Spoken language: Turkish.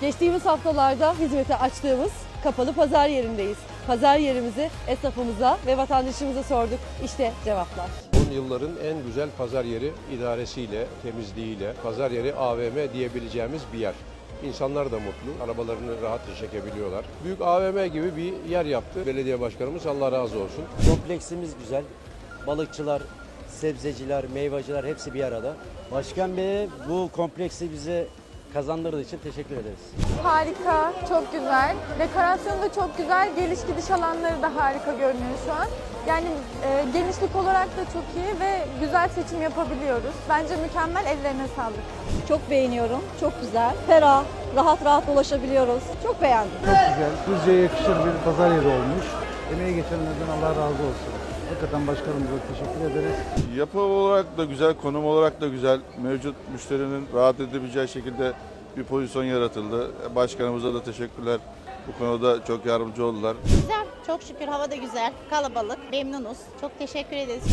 Geçtiğimiz haftalarda hizmete açtığımız kapalı pazar yerindeyiz. Pazar yerimizi esnafımıza ve vatandaşımıza sorduk. İşte cevaplar. Son yılların en güzel pazar yeri idaresiyle, temizliğiyle, pazar yeri AVM diyebileceğimiz bir yer. İnsanlar da mutlu, arabalarını rahatça çekebiliyorlar. Büyük AVM gibi bir yer yaptı belediye başkanımız Allah razı olsun. Kompleksimiz güzel. Balıkçılar, sebzeciler, meyvacılar hepsi bir arada. Başkan Bey'e bu kompleksi bize kazandırdığı için teşekkür ederiz. Harika, çok güzel. Dekorasyonu da çok güzel. Geliş gidiş alanları da harika görünüyor şu an. Yani genişlik olarak da çok iyi ve güzel seçim yapabiliyoruz. Bence mükemmel, ellerine sağlık. Çok beğeniyorum. Çok güzel. Ferah, rahat rahat dolaşabiliyoruz. Çok beğendim. Çok güzel. Düzce'ye yakışır bir pazar yeri olmuş. Emeği geçenlerden Allah razı olsun. Hakikaten başkanımıza teşekkür ederiz. Yapı olarak da güzel, konum olarak da güzel. Mevcut müşterinin rahat edebileceği şekilde bir pozisyon yaratıldı. Başkanımıza da teşekkürler. Bu konuda çok yardımcı oldular. Güzel, çok şükür hava da güzel, kalabalık, memnunuz. Çok teşekkür ederiz.